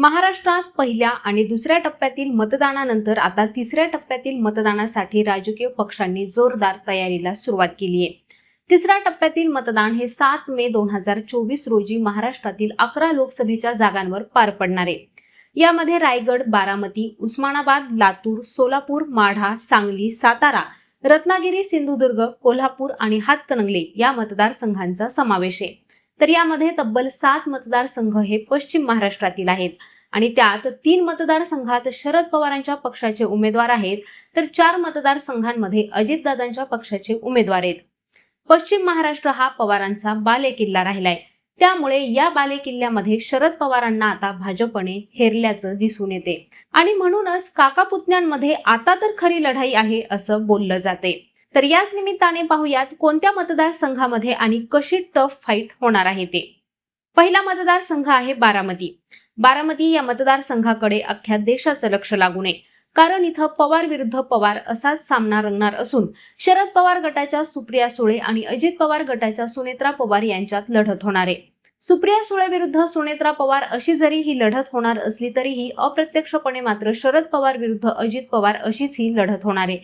महाराष्ट्रात पहिल्या आणि दुसऱ्या टप्प्यातील मतदानानंतर आता तिसऱ्या टप्प्यातील मतदानासाठी राजकीय पक्षांनी जोरदार तयारीला सुरुवात केली आहे. तिसऱ्या टप्प्यातील मतदान हे सात मे दोन हजार चोवीस रोजी महाराष्ट्रातील अकरा लोकसभेच्या जागांवर पार पडणार आहे. यामध्ये रायगड बारामती उस्मानाबाद लातूर सोलापूर माढा सांगली सातारा रत्नागिरी सिंधुदुर्ग कोल्हापूर आणि हातकणंगले या मतदारसंघांचा समावेश आहे. तर यामध्ये तब्बल सात मतदारसंघ हे पश्चिम महाराष्ट्रातील आहेत. आणि त्यात तीन मतदारसंघात शरद पवारांच्या पक्षाचे उमेदवार आहेत. तर चार मतदारसंघांमध्ये अजितदादांच्या पक्षाचे उमेदवार आहेत. पश्चिम महाराष्ट्र हा पवारांचा बालेकिल्ला राहिलाय. त्यामुळे या बालेकिल्ल्यामध्ये शरद पवारांना आता भाजपने हेरल्याचं दिसून येते. आणि म्हणूनच काका पुतण्यांमध्ये आता तर खरी लढाई आहे असं बोललं जाते. तर याच निमित्ताने पाहूयात कोणत्या मतदारसंघामध्ये आणि कशी टफ फाईट होणार आहे ते. पहिला मतदारसंघ आहे बारामती. बारामती या मतदारसंघाकडे अख्ख्या देशाचं लक्ष लागू नये. कारण इथं पवार विरुद्ध पवार असाच सामना रंगणार असून शरद पवार गटाच्या सुप्रिया सुळे आणि अजित पवार गटाच्या सुनेत्रा पवार यांच्यात लढत होणार आहे. सुप्रिया सुळे विरुद्ध सुनेत्रा पवार अशी जरी ही लढत होणार असली तरीही अप्रत्यक्षपणे मात्र शरद पवार विरुद्ध अजित पवार अशीच ही लढत होणार आहे.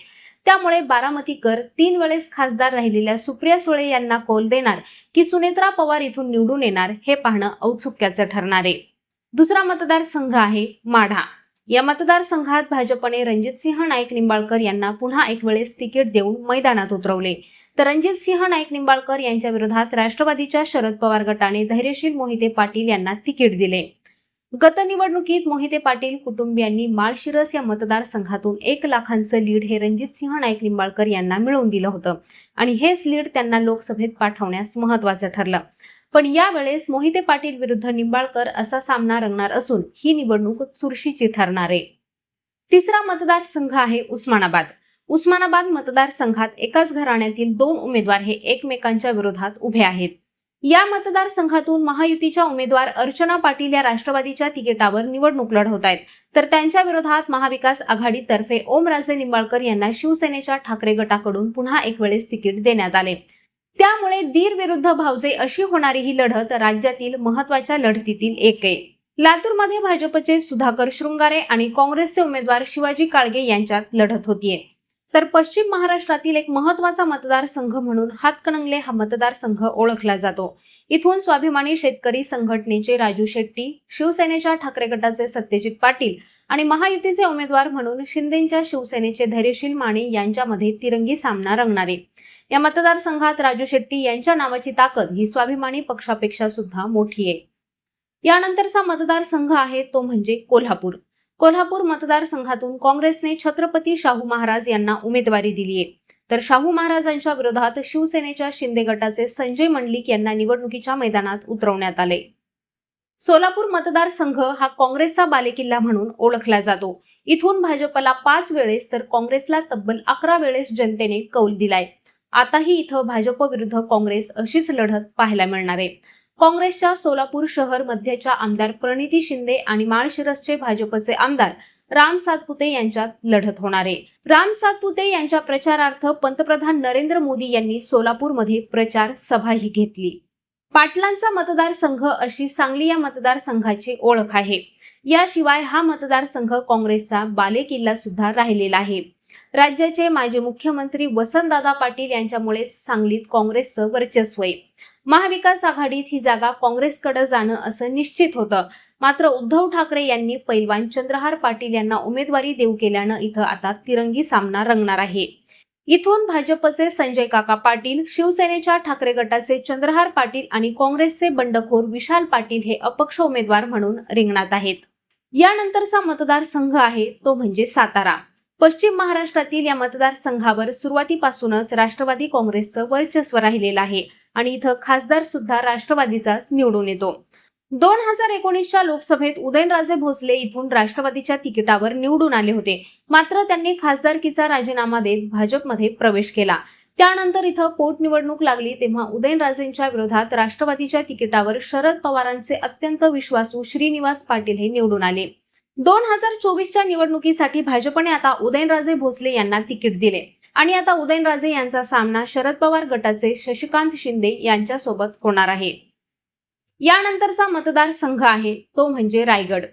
त्यामुळे बारामतीकर तीन वेळेस खासदार राहिलेल्या सुप्रिया सुळे यांना कौल देणार की सुनेत्रा पवार इथून निवडून येणार हे पाहणं औत्सुक्याचं ठरणार आहे. दुसरा मतदारसंघ आहे माढा. या मतदारसंघात भाजपने रणजितसिंह नाईक निंबाळकर यांना पुन्हा एक वेळेस तिकीट देऊन मैदानात उतरवले. तर रणजितसिंह नाईक निंबाळकर यांच्या विरोधात राष्ट्रवादीच्या शरद पवार गटाने धैर्यशील मोहिते पाटील यांना तिकीट दिले. गत निवडणुकीत मोहिते पाटील कुटुंबियांनी माळशिरस या मतदारसंघातून एक लाखांचं लीड हे रणजित सिंह नाईक निंबाळकर यांना मिळवून दिलं होतं. आणि हेच लीड त्यांना लोकसभेत पाठवण्यास महत्वाचं ठरलं. पण यावेळेस मोहिते पाटील विरुद्ध निंबाळकर असा सामना रंगणार असून ही निवडणूक चुरशीची ठरणार आहे. तिसरा मतदारसंघ आहे उस्मानाबाद. उस्मानाबाद मतदारसंघात एकाच घराण्यातील दोन उमेदवार हे एकमेकांच्या विरोधात उभे आहेत. या मतदारसंघातून महायुतीच्या उमेदवार अर्चना पाटील या राष्ट्रवादीच्या तिकिटावर निवडणूक लढवत आहेत. तर त्यांच्या विरोधात महाविकास आघाडीतर्फे ओमराजे निंबाळकर यांना शिवसेनेच्या ठाकरे गटाकडून पुन्हा एक वेळेस तिकीट देण्यात आले. त्यामुळे दीर विरुद्ध भावजे अशी होणारी ही लढत राज्यातील महत्त्वाच्या लढतीतील एक आहे. लातूरमध्ये भाजपचे सुधाकर शृंगारे आणि काँग्रेसचे उमेदवार शिवाजी काळगे यांच्यात लढत होतीये. तर पश्चिम महाराष्ट्रातील एक महत्त्वाचा मतदारसंघ म्हणून हातकणंगले हा मतदारसंघ ओळखला जातो. इथून स्वाभिमानी शेतकरी संघटनेचे राजू शेट्टी शिवसेनेच्या ठाकरे गटाचे सत्यजित पाटील आणि महायुतीचे उमेदवार म्हणून शिंदेच्या शिवसेनेचे धैर्यशील माने यांच्यामध्ये तिरंगी सामना रंगणार. आहे या मतदारसंघात राजू शेट्टी यांच्या नावाची ताकद ही स्वाभिमानी पक्षापेक्षा सुद्धा मोठी आहे. यानंतरचा मतदारसंघ आहे तो म्हणजे कोल्हापूर. कोल्हापूर मतदारसंघातून काँग्रेसने छत्रपती शाहू महाराज यांना उमेदवारी दिली आहे. तर शाहू महाराजांच्या विरोधात शिवसेनेच्या शिंदे गटाचे संजय मंडलिक यांना निवडणुकीच्या मैदानात उतरवण्यात आले. सोलापूर मतदारसंघ हा काँग्रेसचा बालेकिल्ला म्हणून ओळखला जातो. इथून भाजपला पाच वेळेस तर काँग्रेसला तब्बल अकरा वेळेस जनतेने कौल दिलाय. आताही इथं भाजप विरुद्ध काँग्रेस अशीच लढत पाहायला मिळणार आहे. काँग्रेसच्या सोलापूर शहर मध्यच्या आमदार प्रणिती शिंदे आणि माळशिरसचे भाजपचे आमदार राम सातपुते यांच्यात लढत होणार आहे. राम सातपुते यांच्या प्रचारार्थ पंतप्रधान नरेंद्र मोदी यांनी सोलापूरमध्ये प्रचार सभाही घेतली. पाटलांचा मतदारसंघ अशी सांगली या मतदारसंघाची ओळख आहे. याशिवाय हा मतदारसंघ काँग्रेसचा बालेकिल्ला सुद्धा राहिलेला आहे. राज्याचे माजी मुख्यमंत्री वसंतदादा पाटील यांच्यामुळेच सांगलीत काँग्रेसचं वर्चस्व आहे. महाविकास आघाडीत ही जागा काँग्रेसकडे जाणं असं निश्चित होतं. मात्र उद्धव ठाकरे यांनी पैलवान चंद्रहार पाटील यांना उमेदवारी देऊ केल्यानं इथं आता तिरंगी सामना रंगणार आहे. इथून भाजपचे संजय काका पाटील शिवसेनेच्या ठाकरे गटाचे चंद्रहार पाटील आणि काँग्रेसचे बंडखोर विशाल पाटील हे अपक्ष उमेदवार म्हणून रिंगणात आहेत. यानंतरचा मतदारसंघ आहे तो म्हणजे सातारा. पश्चिम महाराष्ट्रातील या मतदारसंघावर सुरुवातीपासूनच राष्ट्रवादी काँग्रेसचं वर्चस्व राहिलेलं आहे. आणि इथं खासदार सुद्धा राष्ट्रवादीचाच निवडून येतो. दोन हजार एकोणीसच्या लोकसभेत उदयनराजे भोसले इथून राष्ट्रवादीच्या तिकिटावर निवडून आले होते. मात्र त्यांनी खासदारकीचा राजीनामा देत भाजपमध्ये प्रवेश केला. त्यानंतर इथं पोटनिवडणूक लागली तेव्हा उदयनराजेंच्या विरोधात राष्ट्रवादीच्या तिकिटावर शरद पवारांचे अत्यंत विश्वासू श्रीनिवास पाटील हे निवडून आले. दोन हजार चोवीसच्या निवडणुकीसाठी भाजपने आता उदयनराजे भोसले यांना तिकीट दिले. आणि आता उदयनराजे यांचा सामना शरद पवार गटाचे शशिकांत शिंदे यांच्यासोबत होणार आहे. यानंतरचा मतदारसंघ आहे तो म्हणजे रायगड.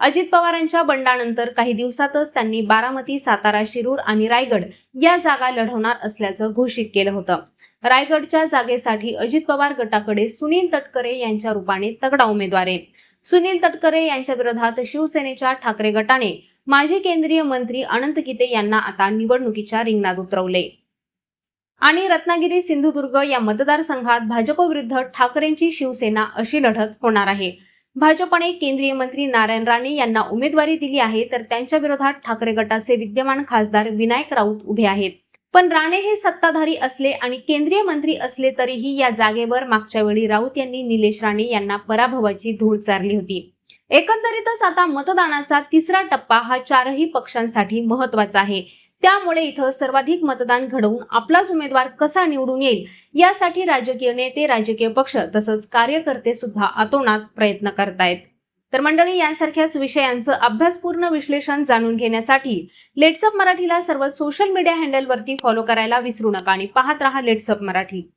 अजित पवारांच्या बंडानंतर काही दिवसातच त्यांनी बारामती सातारा शिरूर आणि रायगड या जागा लढवणार असल्याचं घोषित केलं होतं. रायगडच्या जागेसाठी अजित पवार गटाकडे सुनील तटकरे यांच्या रूपाने तगडा उमेदवार आहे. सुनील तटकरे यांच्या विरोधात शिवसेनेच्या ठाकरे गटाने माजी केंद्रीय मंत्री अनंत गीते यांना आता निवडणुकीच्या रिंगणात उतरवले. आणि रत्नागिरी सिंधुदुर्ग या मतदारसंघात भाजपविरुद्ध ठाकरेंची शिवसेना अशी लढत होणार आहे. भाजपने केंद्रीय मंत्री नारायण राणे यांना उमेदवारी दिली आहे तर त्यांच्या विरोधात ठाकरे गटाचे विद्यमान खासदार विनायक राऊत उभे आहेत. पण राणे हे सत्ताधारी असले आणि केंद्रीय मंत्री असले तरीही या जागेवर मागच्या वेळी राऊत यांनी निलेश राणे यांना पराभवाची धूळ चारली होती. एकंदरीतच आता मतदानाचा तिसरा टप्पा हा चारही पक्षांसाठी महत्त्वाचा आहे. त्यामुळे इथं सर्वाधिक मतदान घडवून आपलाच उमेदवार कसा निवडून येईल यासाठी राजकीय नेते राजकीय पक्ष तसंच कार्यकर्ते सुद्धा अतोनात प्रयत्न करतायत. तर मंडळी यांसारख्याच विषयांचं अभ्यासपूर्ण विश्लेषण जाणून घेण्यासाठी लेट्सअप मराठीला सर्व सोशल मीडिया हँडलवरती फॉलो करायला विसरू नका आणि पाहत रहा लेट्सअप मराठी.